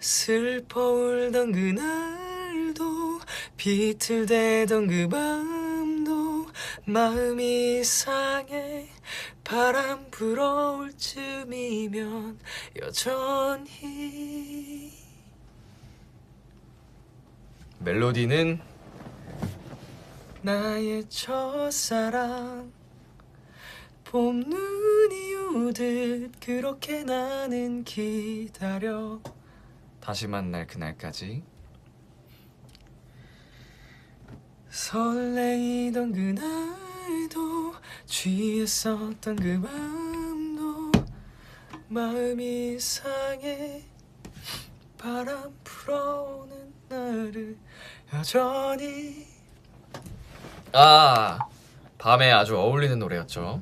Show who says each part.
Speaker 1: 슬퍼 울던 그날도 비틀대던 그 밤도 마음이 상해 바람 불어올 쯤이면 여전히. 멜로디는? 나의 첫사랑. 봄 눈이 오듯 그렇게 나는 기다려 다시 만날 그날까지. 설레이던 그날도 취했었던 그 밤도 마음이 상해 바람 불어오는 나를 여전히. 아 밤에 아주 어울리는 노래였죠